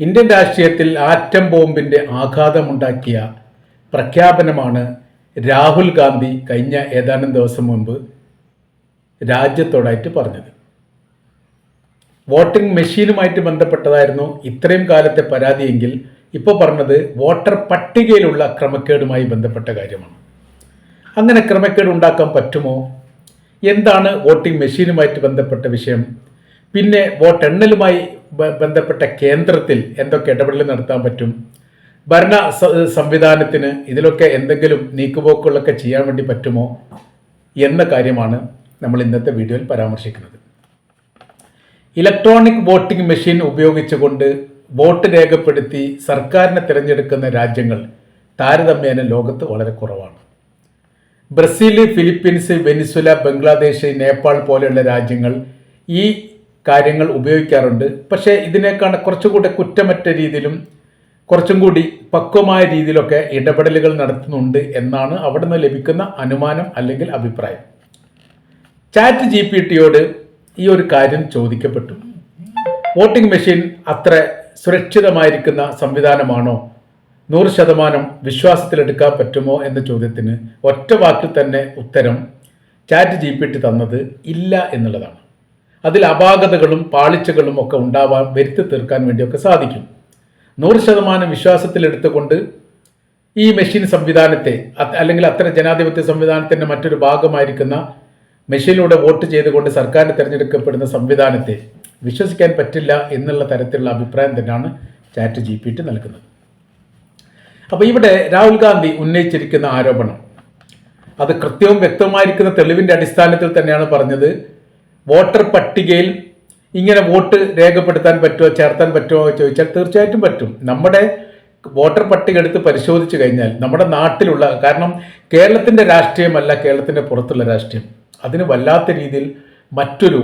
Indian രാഷ്ട്രീയത്തിൽ atom ബോംബിന്റെ ആഘാതമുണ്ടാക്കിയ പ്രഖ്യാപനമാണ് രാഹുൽ ഗാന്ധി കഴിഞ്ഞ ഏതാനും ദിവസം മുൻപ് രാജ്യത്തോടായിട്ട് പറഞ്ഞത്. വോട്ടിംഗ് മെഷീനുമായിട്ട് ബന്ധപ്പെട്ടതായിരുന്നു ഇത്രയും കാലത്തെ പരാതിയെങ്കിൽ ഇപ്പോൾ പറഞ്ഞത് വോട്ടർ പട്ടികയിലുള്ള ക്രമക്കേടുമായി ബന്ധപ്പെട്ട കാര്യമാണ്. അങ്ങനെ ക്രമക്കേട് ഉണ്ടാക്കാൻ പറ്റുമോ? എന്താണ് വോട്ടിംഗ് മെഷീനുമായിട്ട് ബന്ധപ്പെട്ട വിഷയം? പിന്നെ വോട്ടെണ്ണലുമായി ബന്ധപ്പെട്ട കേന്ദ്രത്തിൽ എന്തൊക്കെ ഇടപെടൽ നടത്താൻ പറ്റും? ഭരണ സംവിധാനത്തിന് ഇതിലൊക്കെ എന്തെങ്കിലും നീക്കുപോക്കുകളൊക്കെ ചെയ്യാൻ വേണ്ടി പറ്റുമോ? എന്ന കാര്യമാണ് നമ്മൾ ഇന്നത്തെ വീഡിയോയിൽ പരാമർശിക്കുന്നത്. ഇലക്ട്രോണിക് വോട്ടിംഗ് മെഷീൻ ഉപയോഗിച്ചുകൊണ്ട് വോട്ട് രേഖപ്പെടുത്തി സർക്കാരിനെ തിരഞ്ഞെടുക്കുന്ന രാജ്യങ്ങൾ താരതമ്യേന ലോകത്ത് വളരെ കുറവാണ്. Brazil Philippines Venezuela Bangladesh Nepal പോലെയുള്ള രാജ്യങ്ങൾ ഈ കാര്യങ്ങൾ ഉപയോഗിക്കാറുണ്ട്. പക്ഷേ ഇതിനേക്കാൾ കുറച്ചുകൂടെ കുറ്റമറ്റ രീതിയിലും കുറച്ചും കൂടി പക്വമായ രീതിയിലൊക്കെ ഇടപെടലുകൾ നടത്തുന്നുണ്ട് എന്നാണ് അവിടെ നിന്ന് ലഭിക്കുന്ന അനുമാനം അല്ലെങ്കിൽ അഭിപ്രായം. ചാറ്റ് ജി പി ടിയോട് ഈ ഒരു കാര്യം ചോദിക്കപ്പെട്ടു. വോട്ടിംഗ് മെഷീൻ അത്ര സുരക്ഷിതമായിരിക്കുന്ന സംവിധാനമാണോ? നൂറ് ശതമാനം വിശ്വാസത്തിലെടുക്കാൻ പറ്റുമോ എന്ന ചോദ്യത്തിന് ഒറ്റ വാക്കിൽ തന്നെ ഉത്തരം ചാറ്റ് ജി പി ടി തന്നത് ഇല്ല എന്നുള്ളതാണ്. അതിൽ അപാകതകളും പാളിച്ചകളും ഒക്കെ ഉണ്ടാവാൻ വരുത്തി തീർക്കാൻ വേണ്ടിയൊക്കെ സാധിക്കും. നൂറ് ശതമാനം വിശ്വാസത്തിലെടുത്തുകൊണ്ട് ഈ മെഷീൻ സംവിധാനത്തെ അല്ലെങ്കിൽ അത്തരം ജനാധിപത്യ സംവിധാനത്തിന്റെ മറ്റൊരു ഭാഗമായിരിക്കുന്ന മെഷീനിലൂടെ വോട്ട് ചെയ്തുകൊണ്ട് സർക്കാർ തിരഞ്ഞെടുക്കപ്പെടുന്ന സംവിധാനത്തെ വിശ്വസിക്കാൻ പറ്റില്ല എന്നുള്ള തരത്തിലുള്ള അഭിപ്രായം തന്നെയാണ് ചാറ്റ് ജി പി ടി നൽകുന്നത്. അപ്പോൾ ഇവിടെ രാഹുൽ ഗാന്ധി ഉന്നയിച്ചിരിക്കുന്ന ആരോപണം അത് കൃത്യവും വ്യക്തമായിരിക്കുന്ന തെളിവിന്റെ അടിസ്ഥാനത്തിൽ തന്നെയാണ് പറഞ്ഞത്. വോട്ടർ പട്ടികയിൽ ഇങ്ങനെ വോട്ട് രേഖപ്പെടുത്താൻ പറ്റുമോ ചേർത്താൻ പറ്റുമോ ചോദിച്ചാൽ തീർച്ചയായിട്ടും പറ്റും. നമ്മുടെ വോട്ടർ പട്ടിക എടുത്ത് പരിശോധിച്ചു കഴിഞ്ഞാൽ നമ്മുടെ നാട്ടിലുള്ള കാരണം കേരളത്തിന്റെ രാഷ്ട്രീയമല്ല കേരളത്തിന്റെ പുറത്തുള്ള രാഷ്ട്രീയം. അതിന് വല്ലാത്ത രീതിയിൽ മറ്റൊരു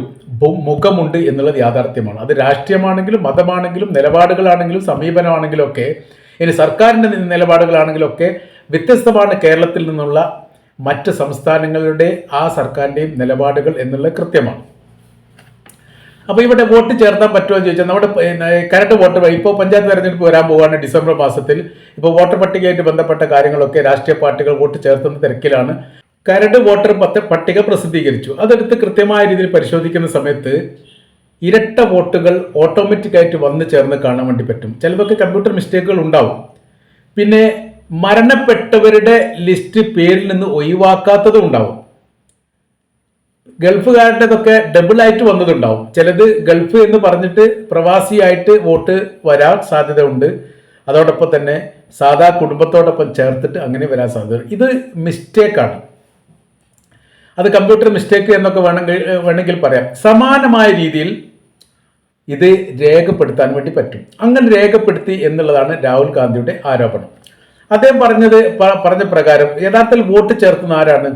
മുഖമുണ്ട് എന്നുള്ളത് യാഥാർത്ഥ്യമാണ്. അത് രാഷ്ട്രീയമാണെങ്കിലും മതമാണെങ്കിലും നിലപാടുകളാണെങ്കിലും സമീപനമാണെങ്കിലും ഒക്കെ ഇനി സർക്കാരിന്റെ നിലപാടുകളാണെങ്കിലും ഒക്കെ വ്യത്യസ്തമാണ് കേരളത്തിൽ നിന്നുള്ള മറ്റ് സംസ്ഥാനങ്ങളുടെ ആ സർക്കാരിന്റെയും നിലപാടുകൾ എന്നുള്ളത് കൃത്യമാണ്. അപ്പോൾ ഇവിടെ വോട്ട് ചേർത്താൻ പറ്റുമോ എന്ന് ചോദിച്ചാൽ നമ്മുടെ കരട്ട് വോട്ട് ഇപ്പോൾ പഞ്ചായത്ത് തെരഞ്ഞെടുപ്പ് വരാൻ പോവുകയാണ് ഡിസംബർ മാസത്തിൽ. ഇപ്പോൾ വോട്ടർ പട്ടികയായിട്ട് ബന്ധപ്പെട്ട കാര്യങ്ങളൊക്കെ രാഷ്ട്രീയ പാർട്ടികൾ വോട്ട് ചേർത്തുന്ന തിരക്കിലാണ്. കരട് വോട്ടർ പത്ത് പട്ടിക പ്രസിദ്ധീകരിച്ചു. അതെടുത്ത് കൃത്യമായ രീതിയിൽ പരിശോധിക്കുന്ന സമയത്ത് ഇരട്ട വോട്ടുകൾ ഓട്ടോമാറ്റിക്കായിട്ട് വന്ന് ചേർന്ന് കാണാൻ വേണ്ടി പറ്റും. ചിലതൊക്കെ കമ്പ്യൂട്ടർ മിസ്റ്റേക്കുകൾ ഉണ്ടാവും. പിന്നെ മരണപ്പെട്ടവരുടെ ലിസ്റ്റ് പേരിൽ നിന്ന് ഒഴിവാക്കാത്തതും ഉണ്ടാവും. ഗൾഫുകാരുടേതൊക്കെ ഡബിൾ ആയിട്ട് വന്നതുണ്ടാവും. ചിലത് ഗൾഫ് എന്ന് പറഞ്ഞിട്ട് പ്രവാസിയായിട്ട് വോട്ട് വരാൻ സാധ്യതയുണ്ട്. അതോടൊപ്പം തന്നെ സാധാ കുടുംബത്തോടൊപ്പം ചേർത്തിട്ട് അങ്ങനെ വരാൻ സാധ്യത. ഇത് മിസ്റ്റേക്കാണ് അത് കമ്പ്യൂട്ടർ മിസ്റ്റേക്ക് എന്നൊക്കെ വേണമെങ്കിൽ വേണമെങ്കിൽ പറയാം. സമാനമായ രീതിയിൽ ഇത് രേഖപ്പെടുത്താൻ വേണ്ടി പറ്റും. അങ്ങനെ രേഖപ്പെടുത്തി എന്നുള്ളതാണ് രാഹുൽ ഗാന്ധിയുടെ ആരോപണം. അദ്ദേഹം പറഞ്ഞത് പറഞ്ഞ പ്രകാരം യഥാർത്ഥത്തിൽ വോട്ട് ചേർത്തുന്ന ആരാണ്?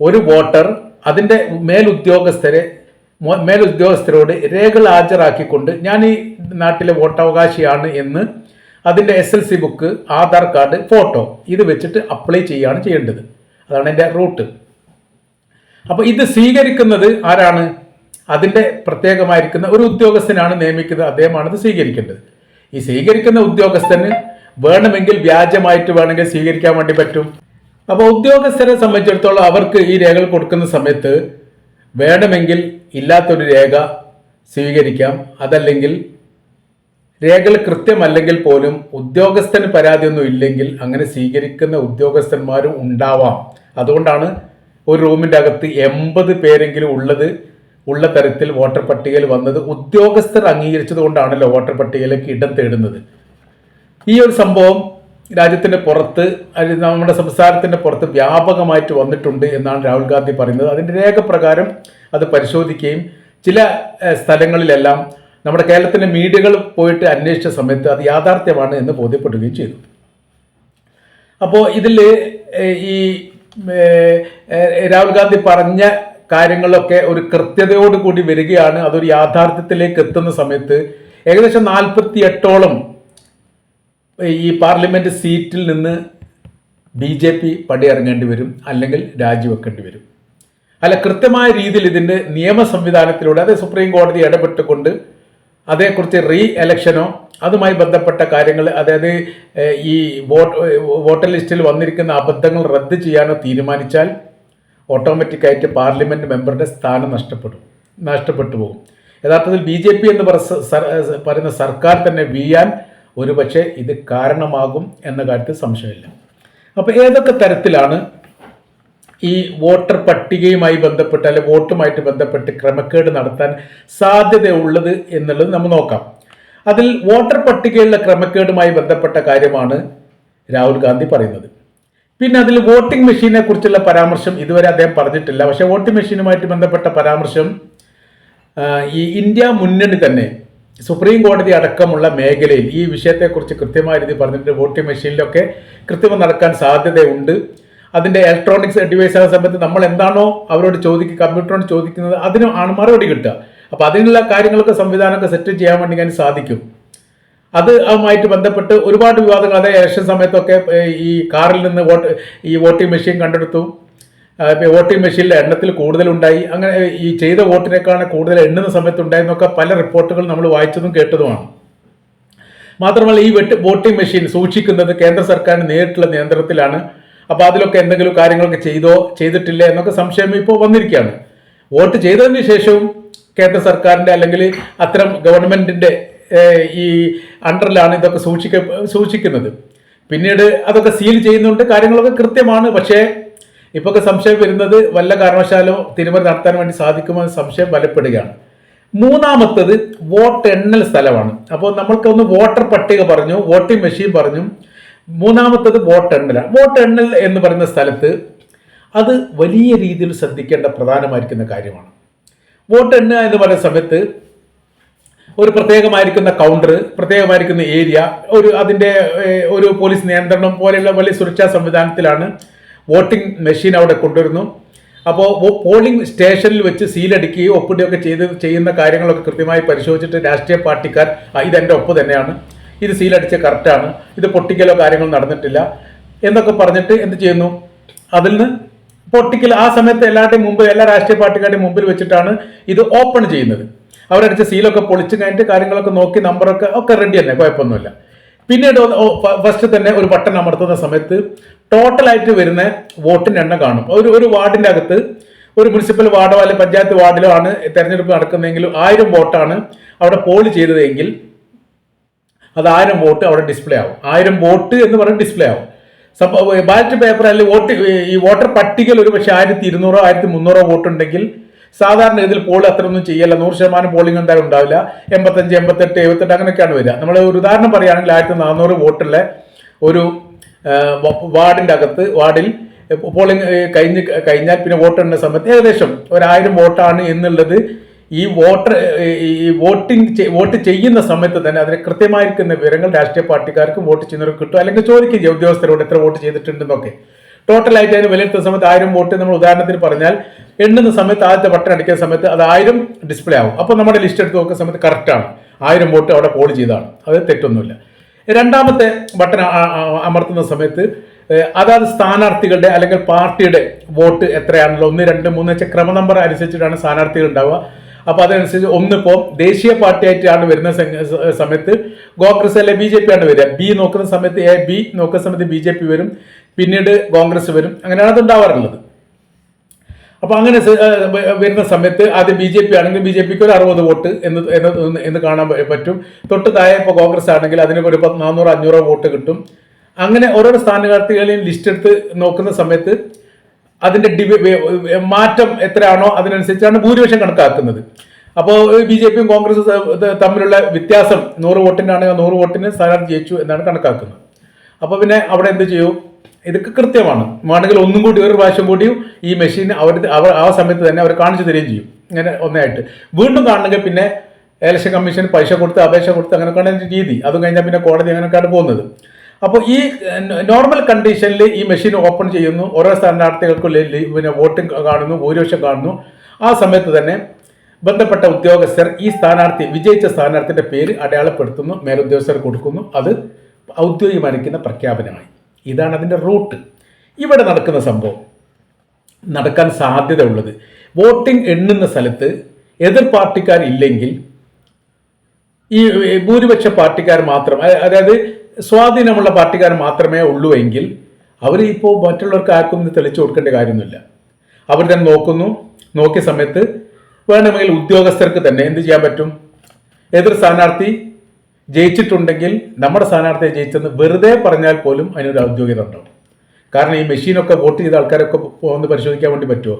ഒരു വോട്ടർ അതിന്റെ മേലുദ്യോഗസ്ഥരെ മേലുദ്യോഗസ്ഥരോട് രേഖകൾ ഹാജരാക്കിക്കൊണ്ട് ഞാൻ ഈ നാട്ടിലെ വോട്ടവകാശിയാണ് എന്ന് അതിന്റെ S L C book Aadhaar card photo ഇത് വെച്ചിട്ട് അപ്ലൈ ചെയ്യുകയാണ് ചെയ്യേണ്ടത്. അതാണ് എന്റെ റൂട്ട് അപ്പോൾ ഇത് സ്വീകരിക്കുന്നത് ആരാണ്? അതിന്റെ പ്രത്യേകമായിരിക്കുന്ന ഒരു ഉദ്യോഗസ്ഥനാണ് നിയമിക്കുന്നത്. അദ്ദേഹമാണ് ഇത് സ്വീകരിക്കേണ്ടത്. ഈ സ്വീകരിക്കുന്ന ഉദ്യോഗസ്ഥന് വേണമെങ്കിൽ വ്യാജമായിട്ട് വേണമെങ്കിൽ സ്വീകരിക്കാൻ വേണ്ടി പറ്റും. അപ്പോൾ ഉദ്യോഗസ്ഥരെ സംബന്ധിച്ചിടത്തോളം അവർക്ക് ഈ രേഖകൾ കൊടുക്കുന്ന സമയത്ത് വേണമെങ്കിൽ ഇല്ലാത്തൊരു രേഖ സ്വീകരിക്കാം. അതല്ലെങ്കിൽ രേഖകൾ കൃത്യമല്ലെങ്കിൽ പോലും ഉദ്യോഗസ്ഥന് പരാതിയൊന്നും ഇല്ലെങ്കിൽ അങ്ങനെ സ്വീകരിക്കുന്ന ഉദ്യോഗസ്ഥന്മാരും ഉണ്ടാവാം. അതുകൊണ്ടാണ് ഒരു റൂമിന്റെ അകത്ത് എൺപത് പേരെങ്കിലും ഉള്ളത് ഉള്ള തരത്തിൽ വോട്ടർ പട്ടികയിൽ വന്നത്. ഉദ്യോഗസ്ഥർ അംഗീകരിച്ചത് കൊണ്ടാണല്ലോ വോട്ടർ പട്ടികയിലേക്ക് ഇടം തേടുന്നത്. ഈ ഒരു സംഭവം രാജ്യത്തിന്റെ പുറത്ത് നമ്മുടെ സംസ്ഥാനത്തിന്റെ പുറത്ത് വ്യാപകമായിട്ട് വന്നിട്ടുണ്ട് എന്നാണ് രാഹുൽ ഗാന്ധി പറയുന്നത്. അതിന്റെ രേഖപ്രകാരം അത് പരിശോധിക്കുകയും ചില സ്ഥലങ്ങളിലെല്ലാം നമ്മുടെ കേരളത്തിന്റെ മീഡിയകൾ പോയിട്ട് അന്വേഷിച്ച സമയത്ത് അത് യാഥാർത്ഥ്യമാണ് എന്ന് ബോധ്യപ്പെടുകയും ചെയ്തു. അപ്പോൾ ഇതിൽ ഈ രാഹുൽ ഗാന്ധി പറഞ്ഞ കാര്യങ്ങളൊക്കെ ഒരു കൃത്യതയോട് കൂടി വരികയാണ്. അതൊരു യാഥാർത്ഥ്യത്തിലേക്ക് എത്തുന്ന സമയത്ത് ഏകദേശം നാൽപ്പത്തി എട്ടോളം ഈ പാർലമെന്റ് സീറ്റിൽ നിന്ന് ബി ജെ പി പടിയിറങ്ങേണ്ടി വരും അല്ലെങ്കിൽ രാജിവെക്കേണ്ടി വരും. അല്ല കൃത്യമായ രീതിയിൽ ഇതിന്റെ നിയമ സംവിധാനത്തിലൂടെ അത് സുപ്രീം കോടതി ഇടപെട്ടുകൊണ്ട് അതേക്കുറിച്ച് റീ എലക്ഷനോ അതുമായി ബന്ധപ്പെട്ട കാര്യങ്ങൾ അതായത് ഈ വോട്ട് വോട്ടർ ലിസ്റ്റിൽ വന്നിരിക്കുന്ന അബദ്ധങ്ങൾ റദ്ദ് ചെയ്യാനോ തീരുമാനിച്ചാൽ ഓട്ടോമാറ്റിക്കായിട്ട് പാർലമെന്റ് മെമ്പറുടെ സ്ഥാനം നഷ്ടപ്പെടും നഷ്ടപ്പെട്ടു പോകും. യഥാർത്ഥത്തിൽ ബി ജെ പി എന്ന് പറയുന്ന സർക്കാർ തന്നെ വീഴാൻ ഒരുപക്ഷെ ഇത് കാരണമാകും എന്ന കാര്യത്തിൽ സംശയമില്ല. അപ്പോൾ ഏതൊക്കെ തരത്തിലാണ് ഈ വോട്ടർ പട്ടികയുമായി ബന്ധപ്പെട്ട് അല്ലെ വോട്ടുമായിട്ട് ബന്ധപ്പെട്ട് ക്രമക്കേട് നടത്താൻ സാധ്യതയുള്ളത് എന്നുള്ളത് നമ്മൾ നോക്കാം. അതിൽ വോട്ടർ പട്ടികയിലുള്ള ക്രമക്കേടുമായി ബന്ധപ്പെട്ട കാര്യമാണ് രാഹുൽ ഗാന്ധി പറയുന്നത്. പിന്നെ അതിൽ വോട്ടിംഗ് മെഷീനെ കുറിച്ചുള്ള പരാമർശം ഇതുവരെ അദ്ദേഹം പറഞ്ഞിട്ടില്ല. പക്ഷേ വോട്ടിംഗ് മെഷീനുമായിട്ട് ബന്ധപ്പെട്ട പരാമർശം ഈ ഇന്ത്യ മുന്നണി തന്നെ സുപ്രീം കോടതി അടക്കമുള്ള മേഖലയിൽ ഈ വിഷയത്തെക്കുറിച്ച് കൃത്യമായ രീതി പറഞ്ഞിട്ടുണ്ട്. വോട്ടിംഗ് മെഷീനിലൊക്കെ കൃത്രിമം നടക്കാൻ സാധ്യതയുണ്ട്. അതിന്റെ ഇലക്ട്രോണിക്സ് ഡിവൈസുകളെ സംബന്ധിച്ച് നമ്മൾ എന്താണോ അവരോട് ചോദിക്കുക കമ്പ്യൂട്ടറോട് ചോദിക്കുന്നത് അതിന് ആണ് മറുപടി കിട്ടുക. അപ്പോൾ അതിനുള്ള കാര്യങ്ങളൊക്കെ സംവിധാനമൊക്കെ സെറ്റ് ചെയ്യാൻ വേണ്ടി ഞാൻ സാധിക്കും. അത് അതുമായിട്ട് ബന്ധപ്പെട്ട് ഒരുപാട് വിവാദങ്ങൾ. അതായത് ഇലക്ഷൻ സമയത്തൊക്കെ ഈ കാറിൽ നിന്ന് വോട്ട് ഈ വോട്ടിംഗ് മെഷീൻ കണ്ടെടുത്തു. ആ, ഇപ്പൊ വോട്ടിംഗ് മെഷീനിലെ എണ്ണത്തിൽ കൂടുതലുണ്ടായി. അങ്ങനെ ഈ ചെയ്ത വോട്ടിനേക്കാണ് കൂടുതൽ എണ്ണുന്ന സമയത്തുണ്ടായെന്നൊക്കെ പല റിപ്പോർട്ടുകൾ നമ്മൾ വായിച്ചതും കേട്ടതുമാണ്. മാത്രമല്ല ഈ വെട്ട് വോട്ടിംഗ് മെഷീൻ സൂക്ഷിക്കുന്നത് കേന്ദ്ര സർക്കാരിന് നേരിട്ടുള്ള നിയന്ത്രണത്തിലാണ്. അപ്പോൾ അതിലൊക്കെ എന്തെങ്കിലും കാര്യങ്ങളൊക്കെ ചെയ്തോ ചെയ്തിട്ടില്ല എന്നൊക്കെ സംശയം ഇപ്പോൾ വന്നിരിക്കുകയാണ്. വോട്ട് ചെയ്തതിന് ശേഷവും കേന്ദ്ര സർക്കാരിന്റെ അല്ലെങ്കിൽ അത്തരം ഗവൺമെന്റിന്റെ ഈ അണ്ടറിലാണ് ഇതൊക്കെ സൂക്ഷിക്ക സൂക്ഷിക്കുന്നത്. പിന്നീട് അതൊക്കെ സീൽ ചെയ്യുന്നുണ്ട് കാര്യങ്ങളൊക്കെ കൃത്യമാണ്. പക്ഷേ ഇപ്പൊക്കെ സംശയം വരുന്നത് വല്ല കാരണവശാലോ തിരുമറി നടത്താൻ വേണ്ടി സാധിക്കുമോ എന്ന സംശയം ബലപ്പെടുകയാണ്. മൂന്നാമത്തത് വോട്ട് എണ്ണൽ സ്ഥലമാണ്. അപ്പോൾ നമ്മൾക്കൊന്ന് വോട്ടർ പട്ടിക പറഞ്ഞു വോട്ടിംഗ് മെഷീൻ പറഞ്ഞു. മൂന്നാമത്തത് വോട്ട് എണ്ണലാണ് വോട്ട് എണ്ണൽ എന്ന് പറയുന്ന സ്ഥലത്ത് അത് വലിയ രീതിയിൽ ശ്രദ്ധിക്കേണ്ട പ്രധാനമായിരിക്കുന്ന കാര്യമാണ്. വോട്ട് എണ്ണുക എന്ന് പറയുന്ന സമയത്ത് ഒരു പ്രത്യേകമായിരിക്കുന്ന കൗണ്ടർ പ്രത്യേകമായിരിക്കുന്ന ഏരിയ ഒരു അതിന്റെ ഒരു പോലീസ് നിയന്ത്രണം പോലെയുള്ള വലിയ സുരക്ഷാ സംവിധാനത്തിലാണ് വോട്ടിംഗ് മെഷീൻ അവിടെ കൊണ്ടുവരുന്നു. അപ്പോൾ പോളിംഗ് സ്റ്റേഷനിൽ വെച്ച് സീലടിക്കുകയും ഒപ്പിടുകയൊക്കെ ചെയ്ത് ചെയ്യുന്ന കാര്യങ്ങളൊക്കെ കൃത്യമായി പരിശോധിച്ചിട്ട് രാഷ്ട്രീയ പാർട്ടിക്കാർ "ആ, ഇതെന്റെ ഒപ്പ് തന്നെയാണ്. ഇത് സീലടിച്ച കറക്റ്റാണ് ഇത് പൊട്ടിക്കലോ കാര്യങ്ങൾ നടന്നിട്ടില്ല. എന്നൊക്കെ പറഞ്ഞിട്ട് എന്ത് ചെയ്യുന്നു? അതിൽ നിന്ന് പൊട്ടിക്കൽ ആ സമയത്ത് എല്ലാവരുടെയും മുമ്പ് എല്ലാ രാഷ്ട്രീയ പാർട്ടിക്കാരുടെയും മുമ്പിൽ വെച്ചിട്ടാണ് ഇത് ഓപ്പൺ ചെയ്യുന്നത്. അവരടിച്ച സീലൊക്കെ പൊളിച്ച് കഴിഞ്ഞിട്ട് കാര്യങ്ങളൊക്കെ നോക്കി നമ്പറൊക്കെ ഒക്കെ റെഡി തന്നെ കുഴപ്പമൊന്നുമില്ല. പിന്നീട് ഫസ്റ്റ് തന്നെ ഒരു ബട്ടൺ അമർത്തുന്ന സമയത്ത് ടോട്ടലായിട്ട് വരുന്ന വോട്ടിന്റെ എണ്ണം കാണും. ഒരു ഒരു വാർഡിന്റെ അകത്ത് ഒരു മുനിസിപ്പൽ വാർഡോ അല്ലെങ്കിൽ പഞ്ചായത്ത് വാർഡിലോ ആണ് തെരഞ്ഞെടുപ്പ് നടക്കുന്നതെങ്കിൽ ആയിരം വോട്ടാണ് അവിടെ പോൾ ചെയ്തതെങ്കിൽ അത് ആയിരം വോട്ട് അവിടെ ഡിസ്പ്ലേ ആവും. ആയിരം വോട്ട് എന്ന് പറഞ്ഞ് ഡിസ്പ്ലേ ആവും. സംഭവം ബാലറ്റ് പേപ്പർ അല്ലെങ്കിൽ വോട്ട് ഈ വോട്ടർ പട്ടികയിൽ ഒരു പക്ഷേ ആയിരത്തി ഇരുന്നൂറോ ആയിരത്തി മുന്നൂറോ വോട്ട് ഉണ്ടെങ്കിൽ സാധാരണ ഇതിൽ പോൾ അത്രയൊന്നും ചെയ്യല്ല. നൂറ് ശതമാനം പോളിംഗ് എന്തായാലും ഉണ്ടാവില്ല. എൺപത്തഞ്ച് എൺപത്തെട്ട് എഴുപത്തെട്ട് അങ്ങനെയൊക്കെയാണ് വരിക. നമ്മൾ ഒരു ഉദാഹരണം പറയുകയാണെങ്കിൽ ആയിരത്തി നാനൂറ് വോട്ടുള്ള ഒരു വാർഡിന്റെ അകത്ത് വാർഡിൽ പോളിംഗ് കഴിഞ്ഞ് കഴിഞ്ഞാൽ പിന്നെ വോട്ട് എണ്ണുന്ന സമയത്ത് ഏകദേശം ഒരായിരം വോട്ടാണ് എന്നുള്ളത് ഈ വോട്ടർ ഈ വോട്ടിംഗ് വോട്ട് ചെയ്യുന്ന സമയത്ത് തന്നെ അതിന് കൃത്യമായിരിക്കുന്ന വിവരങ്ങൾ രാഷ്ട്രീയ പാർട്ടിക്കാർക്കും വോട്ട് ചെയ്യുന്നവർക്ക് കിട്ടും. അല്ലെങ്കിൽ ചോദിക്കും ഉദ്യോഗസ്ഥരോട് എത്ര വോട്ട് ചെയ്തിട്ടുണ്ടെന്നൊക്കെ. ടോട്ടലായിട്ട് അതിന് വിലയിരുത്തുന്ന സമയത്ത് ആയിരം വോട്ട് നമ്മൾ ഉദാഹരണത്തിന് പറഞ്ഞാൽ എണ്ണുന്ന സമയത്ത് ആദ്യത്തെ ബട്ടൺ അടിക്കുന്ന സമയത്ത് അത് ആയിരം ഡിസ്പ്ലേ ആവും. അപ്പോൾ നമ്മുടെ ലിസ്റ്റ് എടുത്ത് നോക്കുന്ന സമയത്ത് കറക്റ്റാണ് ആയിരം വോട്ട് അവിടെ പോൾ ചെയ്താണ് അത് തെറ്റൊന്നുമില്ല. രണ്ടാമത്തെ ബട്ടൺ അമർത്തുന്ന സമയത്ത് അതാത് സ്ഥാനാർത്ഥികളുടെ അല്ലെങ്കിൽ പാർട്ടിയുടെ വോട്ട് എത്രയാണല്ലോ? ഒന്ന് രണ്ട് മൂന്ന് വെച്ച ക്രമ നമ്പർ അനുസരിച്ചിട്ടാണ് സ്ഥാനാർത്ഥികൾ ഉണ്ടാവുക. അപ്പോൾ അതനുസരിച്ച് ഒന്നിപ്പോൾ ദേശീയ പാർട്ടിയായിട്ടാണ് വരുന്ന സമയത്ത് കോൺഗ്രസ് അല്ലെ ബി ജെ പി ആണ് വരിക. ബി നോക്കുന്ന സമയത്ത് എ ബി നോക്കുന്ന സമയത്ത് ബി ജെ പി വരും. പിന്നീട് കോൺഗ്രസ് വരും. അങ്ങനെയാണ് അത് ഉണ്ടാവാറുള്ളത്. അപ്പൊ അങ്ങനെ വരുന്ന സമയത്ത് ആദ്യം ബി ജെ പി ആണെങ്കിൽ ബി ജെ പിക്ക് ഒരു അറുപത് വോട്ട് എന്ന് എന്ന് കാണാൻ പറ്റും. തൊട്ട് താഴെ ഇപ്പോൾ കോൺഗ്രസ് ആണെങ്കിൽ അതിന് ഒരു നാനൂറ് അഞ്ഞൂറോ വോട്ട് കിട്ടും. അങ്ങനെ ഓരോരോ സ്ഥാനാർത്ഥികളെയും ലിസ്റ്റ് എടുത്ത് നോക്കുന്ന സമയത്ത് വെ- വെ- മാറ്റം എത്രയാണോ അതിനനുസരിച്ചാണ് ഭൂരിപക്ഷം കണക്കാക്കുന്നത്. അപ്പോൾ ബി ജെ പിയും കോൺഗ്രസ് തമ്മിലുള്ള വ്യത്യാസം നൂറ് വോട്ടിനാണെങ്കിൽ നൂറ് വോട്ടിന് സ്ഥാനാർത്ഥി ജയിച്ചു എന്നാണ് കണക്കാക്കുന്നത്. അപ്പോൾ പിന്നെ അവിടെ എന്ത് ചെയ്യും? ഇതൊക്കെ കൃത്യമാണ്. വേണമെങ്കിൽ ഒന്നും കൂടി ഒരു പ്രാവശ്യം കൂടിയും ഈ മെഷീൻ അവർ അവർ ആ സമയത്ത് തന്നെ അവർ കാണിച്ചു തരികയും ചെയ്യും. ഇങ്ങനെ ഒന്നായിട്ട്. വീണ്ടും കാണണമെങ്കിൽ പിന്നെ ഇലക്ഷൻ കമ്മീഷൻ പൈസ കൊടുത്ത് അപേക്ഷ കൊടുത്ത് അങ്ങനെയൊക്കെയാണ് രീതി. അതും കഴിഞ്ഞാൽ പിന്നെ കോടതി അങ്ങനെയൊക്കെയാണ് പോകുന്നത്. അപ്പോൾ ഈ നോർമൽ കണ്ടീഷനിൽ ഈ മെഷീൻ ഓപ്പൺ ചെയ്യുന്നു. ഓരോ സ്ഥാനാർത്ഥികൾക്കും പിന്നെ വോട്ടിംഗ് കാണുന്നു ഭൂരിപക്ഷം കാണുന്നു. ആ സമയത്ത് തന്നെ ബന്ധപ്പെട്ട ഉദ്യോഗസ്ഥർ ഈ സ്ഥാനാർത്ഥി വിജയിച്ച സ്ഥാനാർത്ഥിയുടെ പേര് അടയാളപ്പെടുത്തുന്നു മേലുദ്യോഗസ്ഥർ കൊടുക്കുന്നു. അത് ഔദ്യോഗികമായിരിക്കുന്ന പ്രഖ്യാപനമായി. ഇതാണ് അതിന്റെ റൂട്ട്. ഇവിടെ നടക്കുന്ന സംഭവം. നടക്കാൻ സാധ്യത ഉള്ളത് വോട്ടിംഗ് എണ്ണുന്ന സ്ഥലത്ത് എതിർ പാർട്ടിക്കാരില്ലെങ്കിൽ ഈ ഭൂരിപക്ഷ പാർട്ടിക്കാർ മാത്രം അതായത് സ്വാധീനമുള്ള പാർട്ടിക്കാർ മാത്രമേ ഉള്ളൂ എങ്കിൽ അവർ ഇപ്പോൾ മറ്റുള്ളവർക്ക് ആർക്കും ഇത് തെളിച്ചു കൊടുക്കേണ്ട കാര്യമൊന്നുമില്ല. അവർ തന്നെ നോക്കുന്നു. നോക്കിയ സമയത്ത് വേണമെങ്കിൽ ഉദ്യോഗസ്ഥർക്ക് തന്നെ എന്ത് ചെയ്യാൻ പറ്റും? എതിർ സ്ഥാനാർത്ഥി ജയിച്ചിട്ടുണ്ടെങ്കിൽ നമ്മുടെ സ്ഥാനാർത്ഥിയെ ജയിച്ചെന്ന് വെറുതെ പറഞ്ഞാൽ പോലും അതിനൊരു ഔദ്യോഗികത ഉണ്ടാവും കാരണം ഈ മെഷീനൊക്കെ വോട്ട് ചെയ്ത ആൾക്കാരൊക്കെ ഒന്ന് പരിശോധിക്കാൻ വേണ്ടി പറ്റുമോ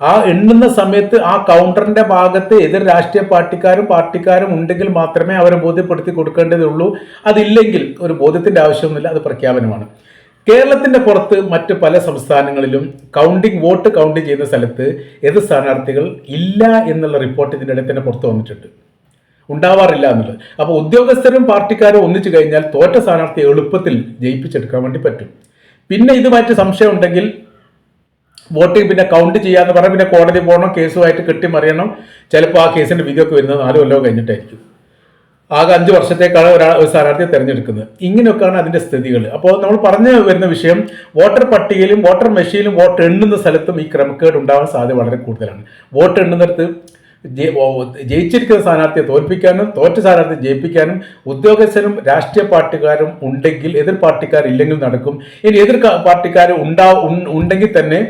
ആ എണ്ണുന്ന സമയത്ത് ആ കൗണ്ടറിന്റെ ഭാഗത്ത് എതിർ രാഷ്ട്രീയ പാർട്ടിക്കാരും പാർട്ടിക്കാരും ഉണ്ടെങ്കിൽ മാത്രമേ അവരെ ബോധ്യപ്പെടുത്തി കൊടുക്കേണ്ടതുള്ളൂ അതില്ലെങ്കിൽ ഒരു ബോധ്യത്തിന്റെ ആവശ്യമൊന്നുമില്ല അത് പ്രഖ്യാപനമാണ്. കേരളത്തിന്റെ പുറത്ത് മറ്റ് പല സംസ്ഥാനങ്ങളിലും കൗണ്ടിങ് വോട്ട് കൗണ്ട് ചെയ്യുന്ന സ്ഥലത്ത് എതിർ സ്ഥാനാർത്ഥികൾ ഇല്ല എന്നുള്ള റിപ്പോർട്ട് ഇതിന്റെ ഇടയിൽ തന്നെ പുറത്തു വന്നിട്ടുണ്ട്. ഉണ്ടാവാറില്ല എന്നുള്ളത്. അപ്പോൾ ഉദ്യോഗസ്ഥരും പാർട്ടിക്കാരും ഒന്നിച്ചു കഴിഞ്ഞാൽ തോറ്റ സ്ഥാനാർത്ഥിയെ എളുപ്പത്തിൽ ജയിപ്പിച്ചെടുക്കാൻ വേണ്ടി പറ്റും. പിന്നെ ഇതുമായിട്ട് സംശയം ഉണ്ടെങ്കിൽ വോട്ട് പിന്നെ കൗണ്ട് ചെയ്യാന്ന് പറഞ്ഞാൽ പിന്നെ കോടതി പോകണം കേസുമായിട്ട് കെട്ടിമറിയണം. ചിലപ്പോൾ ആ കേസിന്റെ വിധിയൊക്കെ വരുന്നത് നാല് കൊല്ലം കഴിഞ്ഞിട്ടായിരിക്കും. ആകെ അഞ്ച് വർഷത്തേക്കാണ് ഒരാൾ ഒരു സ്ഥാനാർത്ഥിയെ തെരഞ്ഞെടുക്കുന്നത്. ഇങ്ങനെയൊക്കെയാണ് അതിന്റെ സ്ഥിതികൾ. അപ്പോൾ നമ്മൾ പറഞ്ഞു വരുന്ന വിഷയം വോട്ടർ പട്ടികയിലും വോട്ടർ മെഷീനിലും വോട്ട് എണ്ണുന്ന സ്ഥലത്തും ഈ ക്രമക്കേട് ഉണ്ടാവാൻ സാധ്യത വളരെ കൂടുതലാണ്. വോട്ട് എണ്ണുന്നിടത്ത് ജയിച്ചിരിക്കുന്ന സ്ഥാനാർത്ഥിയെ തോൽപ്പിക്കാനും തോറ്റ സ്ഥാനാർത്ഥിയെ ജയിപ്പിക്കാനും ഉദ്യോഗസ്ഥരും രാഷ്ട്രീയ പാർട്ടിക്കാരും ഉണ്ടെങ്കിൽ എതിർ പാർട്ടിക്കാരില്ലെങ്കിൽ നടക്കും. ഇനി എതിർ പാർട്ടിക്കാർ ഉണ്ടാ ഉണ്ടെങ്കിൽ തന്നെ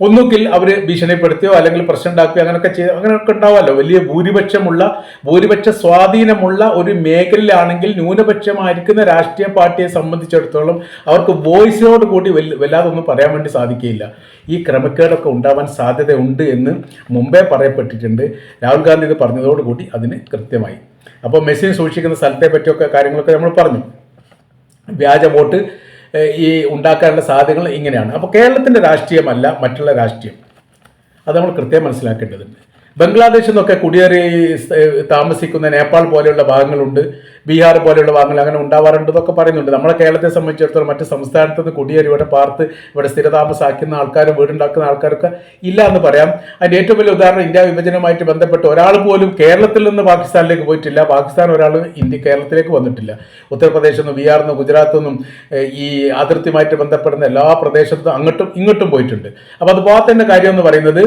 ഒന്നുകിൽ അവർ ഭീഷണിപ്പെടുത്തിയോ അല്ലെങ്കിൽ പ്രശ്നം ഉണ്ടാക്കുകയോ അങ്ങനെയൊക്കെ ചെയ്ത് അങ്ങനെയൊക്കെ ഉണ്ടാവുമല്ലോ. വലിയ ഭൂരിപക്ഷമുള്ള ഭൂരിപക്ഷ സ്വാധീനമുള്ള ഒരു മേഖലയിലാണെങ്കിൽ ന്യൂനപക്ഷമായിരിക്കുന്ന രാഷ്ട്രീയ പാർട്ടിയെ സംബന്ധിച്ചിടത്തോളം അവർക്ക് വോയിസിനോട് കൂടി വല്ല- വല്ലാതെ ഒന്നും പറയാൻ വേണ്ടി സാധിക്കുകയില്ല. ഈ ക്രമക്കേടൊക്കെ ഉണ്ടാവാൻ സാധ്യതയുണ്ട് എന്ന് മുമ്പേ പറയപ്പെട്ടിട്ടുണ്ട്. രാഹുൽ ഗാന്ധി ഇത് പറഞ്ഞതോടുകൂടി അതിന് കൃത്യമായി. അപ്പോൾ മെസ്സേജ് സൂക്ഷിക്കുന്ന സ്ഥലത്തെ പറ്റിയൊക്കെ കാര്യങ്ങളൊക്കെ നമ്മൾ പറഞ്ഞു. വ്യാജ വോട്ട് ഈ ഉണ്ടാക്കാനുള്ള സാധ്യതകൾ ഇങ്ങനെയാണ്. അപ്പോൾ കേരളത്തിന്റെ രാഷ്ട്രീയമല്ല മറ്റുള്ള രാഷ്ട്രീയം. അത് നമ്മൾ കൃത്യം മനസ്സിലാക്കേണ്ടതുണ്ട്. ബംഗ്ലാദേശിൽ നിന്നൊക്കെ കുടിയേറി താമസിക്കുന്ന നേപ്പാൾ പോലെയുള്ള ഭാഗങ്ങളുണ്ട് ബീഹാർ പോലെയുള്ള ഭാഗങ്ങൾ അങ്ങനെ ഉണ്ടാവാറുണ്ട് എന്നൊക്കെ പറയുന്നുണ്ട്. നമ്മളെ കേരളത്തെ സംബന്ധിച്ചിടത്തോളം മറ്റ് സംസ്ഥാനത്ത് നിന്ന് കുടിയേറി ഇവിടെ പാർത്ത് ഇവിടെ സ്ഥിരതാമസാക്കുന്ന ആൾക്കാരും വീടുണ്ടാക്കുന്ന ആൾക്കാരൊക്കെ ഇല്ല എന്ന് പറയാം. അതിന്റെ ഏറ്റവും വലിയ ഉദാഹരണം ഇന്ത്യ വിഭജനവുമായിട്ട് ബന്ധപ്പെട്ട് ഒരാൾ പോലും കേരളത്തിൽ നിന്ന് പാകിസ്ഥാനിലേക്ക് പോയിട്ടില്ല. പാകിസ്ഥാൻ ഒരാൾ ഇന്ത്യ കേരളത്തിലേക്ക് വന്നിട്ടില്ല. ഉത്തർപ്രദേശിൽ നിന്നും ബീഹാറിൽ നിന്നും ഗുജറാത്തിൽ നിന്നും ഈ അതിർത്തിയുമായിട്ട് ബന്ധപ്പെടുന്ന എല്ലാ പ്രദേശത്തും അങ്ങോട്ടും ഇങ്ങോട്ടും പോയിട്ടുണ്ട്. അപ്പോൾ അതുപോലെ തന്നെ കാര്യം എന്ന് പറയുന്നത്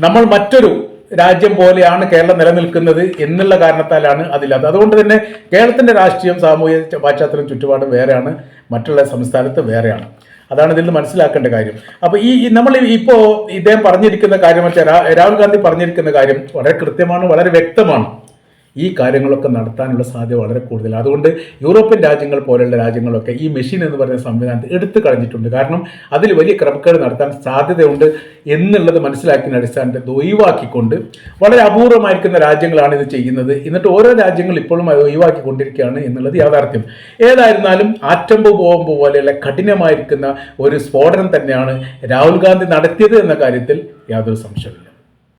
നമ്മൾ മറ്റൊരു രാജ്യം പോലെയാണ് കേരളം നിലനിൽക്കുന്നത് എന്നുള്ള കാരണത്താലാണ് അതില്ലാത്തത്. അതുകൊണ്ട് തന്നെ കേരളത്തിന്റെ രാഷ്ട്രീയം സാമൂഹിക പാശ്ചാത്തലം ചുറ്റുപാടും വേറെയാണ്. മറ്റുള്ള സംസ്ഥാനത്ത് വേറെയാണ്. അതാണ് ഇതിൽ മനസ്സിലാക്കേണ്ട കാര്യം. അപ്പോൾ ഈ നമ്മൾ ഇപ്പോ ഇദ്ദേഹം പറഞ്ഞിരിക്കുന്ന കാര്യം വെച്ചാൽ രാഹുൽ ഗാന്ധി പറഞ്ഞിരിക്കുന്ന കാര്യം വളരെ കൃത്യമാണ് വളരെ വ്യക്തമാണ്. ഈ കാര്യങ്ങളൊക്കെ നടത്താനുള്ള സാധ്യത വളരെ കൂടുതലാണ്. അതുകൊണ്ട് യൂറോപ്യൻ രാജ്യങ്ങൾ പോലെയുള്ള രാജ്യങ്ങളൊക്കെ ഈ മെഷീൻ എന്ന് പറയുന്ന സംവിധാനത്തെ എടുത്തു കളഞ്ഞിട്ടുണ്ട്. കാരണം അതിൽ വലിയ ക്രമക്കേട് നടത്താൻ സാധ്യതയുണ്ട് എന്നുള്ളത് മനസ്സിലാക്കിയ അടിസ്ഥാനത്തിൽ ഇത് ഒഴിവാക്കിക്കൊണ്ട് വളരെ അപൂർവമായിരിക്കുന്ന രാജ്യങ്ങളാണ് ഇത് ചെയ്യുന്നത്. എന്നിട്ട് ഓരോ രാജ്യങ്ങൾ ഇപ്പോഴും അത് ഒഴിവാക്കിക്കൊണ്ടിരിക്കുകയാണ് എന്നുള്ളത് യാഥാർത്ഥ്യം. ഏതായിരുന്നാലും ആറ്റംബ് ബോംബ് പോലെയുള്ള കഠിനമായിരിക്കുന്ന ഒരു സ്ഫോടനം തന്നെയാണ് രാഹുൽ ഗാന്ധി നടത്തിയത് എന്ന കാര്യത്തിൽ യാതൊരു സംശയമില്ല